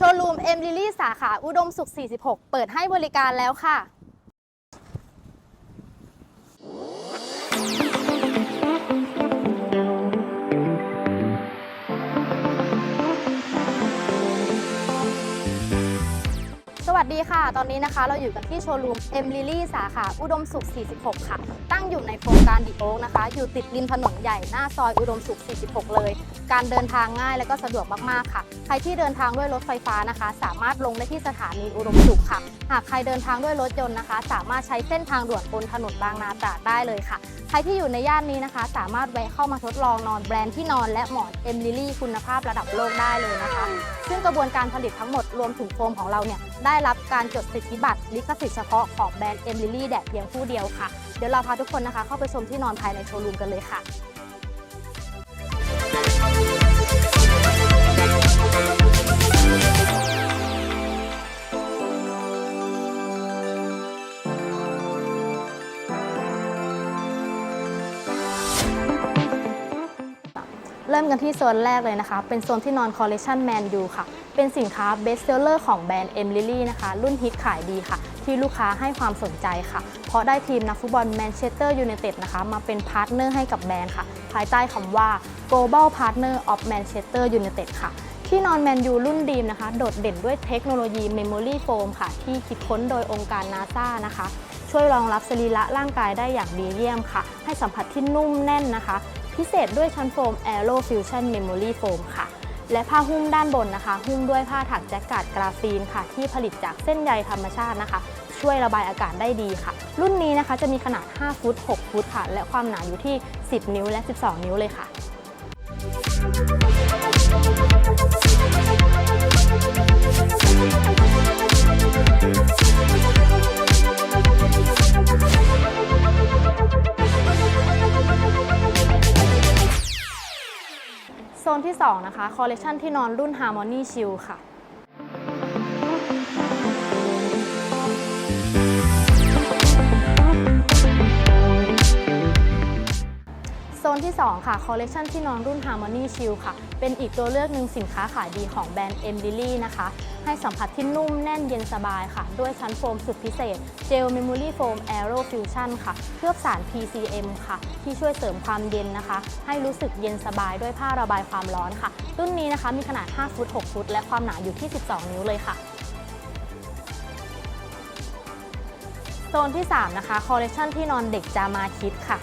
โชว์รูมเอ็มลิลี่สาขาอุดมสุข 46 เปิดให้บริการแล้วค่ะ ดีค่ะ ตอนนี้นะคะเราอยู่กันที่โชว์รูมเอ็มลิลี่สาขาอุดมสุข 46 ค่ะ ตั้งอยู่ในโครงการดิโอ๊กนะคะ อยู่ติดริมถนนใหญ่หน้าซอยอุดมสุข 46 เลย การเดินทางง่ายและก็สะดวกมากๆค่ะ ใครที่เดินทางด้วยรถไฟฟ้านะคะ สามารถลงได้ที่สถานีอุดมสุขค่ะ หากใครเดินทางด้วยรถยนต์นะคะ สามารถใช้เส้นทางด่วนบนถนนบางนาตราดได้เลยค่ะ ใครที่อยู่ในย่านนี้นะคะ สามารถแวะเข้ามาทดลองนอนแบรนด์ที่นอนและหมอนเอ็มลิลี่คุณภาพระดับโลกได้เลยนะคะ ซึ่งกระบวนการผลิตทั้งหมดรวมถึงโฟมของเราเนี่ยได้รับการจดสิทธิบัตรลิขสิทธิ์เฉพาะของแบรนด์เอ็มลิลี่แดดเพียงผู้เดียวค่ะ เดี๋ยวเราพาทุกคนนะคะเข้าไปชมที่นอนภายในโชว์รูมกันเลยค่ะ เริ่มกันที่โซนแรกเลยนะคะ เป็นโซนที่นอนคอลเล c ชันแมนยูค่ะ เป็นสินค้าเบสเซลเลอร์ของแบรนด์เอ็มลิลี่นะคะ รุ่นฮิตขายดีค่ะ ที่ลูกค้าให้ความสนใจค่ะ เพราะได้ทีมนักฟุตบอลแมนเชสเตอร์ยูไนเต็ดนะคะ มาเป็นพาร์ทเนอร์ให้กับแบรนด์ค่ะ ภายใต้คำว่า Global Partner of Manchester United ค่ะที่นอนแมนยูรุ่นดีมนะคะ โดดเด่นด้วยเทคโนโลยี Memory Foam ค่ะ ที่คิดค้นโดยองค์การนาซานะคะ ช่วยรองรับสรีระร่างกายได้อย่างดีเยี่ยมค่ะ ให้สัมผัสที่นุ่มแน่นนะคะ พิเศษด้วยชั้นโฟม Aero Fusion Memory Foam ค่ะ และผ้าหุ้มด้านบนนะคะ หุ้มด้วยผ้าถักแจ็คกาดกราฟีนค่ะ ที่ผลิตจากเส้นใยธรรมชาตินะคะ ช่วยระบายอากาศได้ดีค่ะ รุ่นนี้นะคะจะมีขนาด 5 ฟุต 6 ฟุตค่ะ และความหนาอยู่ที่ 10 นิ้วและ 12 นิ้วเลยค่ะ โซนที่ 2 นะคะคอลเลคชันที่นอนรุ่น Harmony Chill ค่ะ นที่ 2 ค่ะคอลเล c ชันที่นอนรุ่น Harmony Chill ค่ะ เป็นอีกตัวเลือกหนึ่งสินค้าขายดีของแบรนด์ m l i l y นะคะ ให้สัมผัสที่นุ่มแน่นเย็นสบายค่ะ ด้วยชั้นโฟมสุดพิเศษ Gel Memory Foam Aero Fusion ค่ะ เคลือบสาร PCM ค่ะ ที่ช่วยเสริมความเย็นนะคะ ให้รู้สึกเย็นสบายด้วยผ้าระบายความร้อนค่ะ รุ่นนี้นะคะมีขนาด 5 ฟุต 6 ฟุต และความหนาอยู่ที่ 12 นิ้วเลยค่ะโซนที่ 3 นะคะคอลเล c ชันที่นอนเด็กจามาคิดค่ะ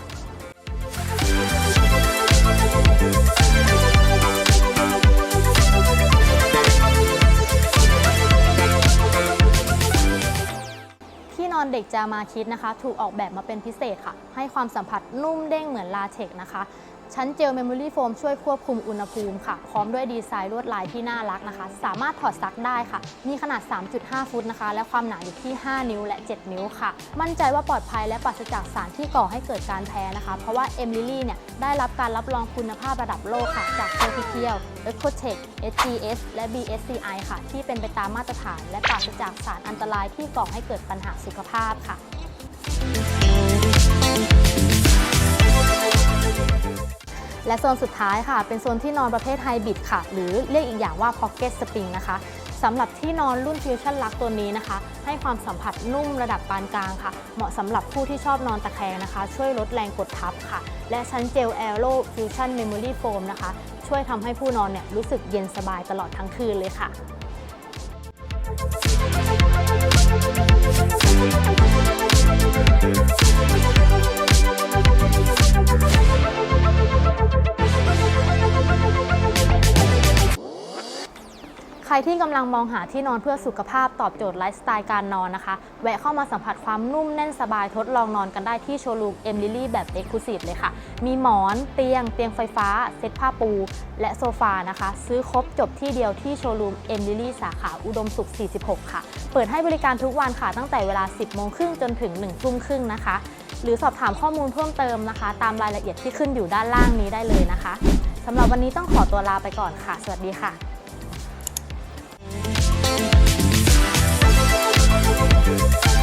นอนเด็กจามาคิดนะคะ ถูกออกแบบมาเป็นพิเศษค่ะ ให้ความสัมผัสนุ่มเด้งเหมือนลาเทกนะคะ ชั้นเจลเมมโมรี่โฟมช่วยควบคุมอุณหภูมิค่ะ พร้อมด้วยดีไซน์ลวดลายที่น่ารักนะคะ สามารถถอดซักได้ค่ะ มีขนาด 3.5 ฟุตนะคะ และความหนาอยู่ที่ 5 นิ้วและ 7 นิ้วค่ะ มั่นใจว่าปลอดภัยและปราศจากสารที่ก่อให้เกิดการแพ้นะคะ เพราะว่าเอมลิลี่เนี่ยได้รับการรับรองคุณภาพระดับโลกค่ะ จากเซอร์ติเคียว e c o t e c h SGS และ BSCI ค่ะ ที่เป็นไปตามมาตรฐาน และปราศจากสารอันตรายที่ก่อให้เกิดปัญหาสุขภาพค่ะ และโซนสุดท้ายค่ะ เป็นโซนที่นอนประเภทไฮบริดค่ะ หรือเรียกอีกอย่างว่า Pocket Spring นะคะสำหรับที่นอนรุ่น Fusion Lux ตัวนี้นะคะ ให้ความสัมผัสนุ่มระดับปานกลางค่ะ เหมาะสำหรับผู้ที่ชอบนอนตะแคงนะคะ ช่วยลดแรงกดทับค่ะ และชั้นเจล Aero Fusion Memory Foam นะคะ ช่วยทำให้ผู้นอนเนี่ยรู้สึกเย็นสบายตลอดทั้งคืนเลยค่ะใค รที่กำลังมองหาที่นอนเพื่อสุขภาพตอบโจทย์ไลฟ์สไตล์การนอนนะคะ แวะเข้ามาสัมผัสความนุ่มแน่นสบายทดลองนอนกันได้ที่โชว์รูมเอ็มลิลี่แบบเอ็กซ์คลูซีฟเลยค่ะ มีหมอน เตียง เตียงไฟฟ้า เซ็ตผ้าปู และโซฟานะคะ ซื้อครบจบที่เดียวที่โชว์รูมเอ็มลิลี่สาขาอุดมสุข 46 ค่ะ เปิดให้บริการทุกวันค่ะตั้งแต่เวลา 10 โมงครึ่งจนถึง 1 ทุ่มครึ่งนะคะ หรือสอบถามข้อมูลเพิ่มเติมนะคะ ตามรายละเอียดที่ขึ้นอยู่ด้านล่างนี้ได้เลยนะคะสำหรับวันนี้ต้องขอตัวลาไปก่อนค่ะ สวัสดีค่ะ Thank you.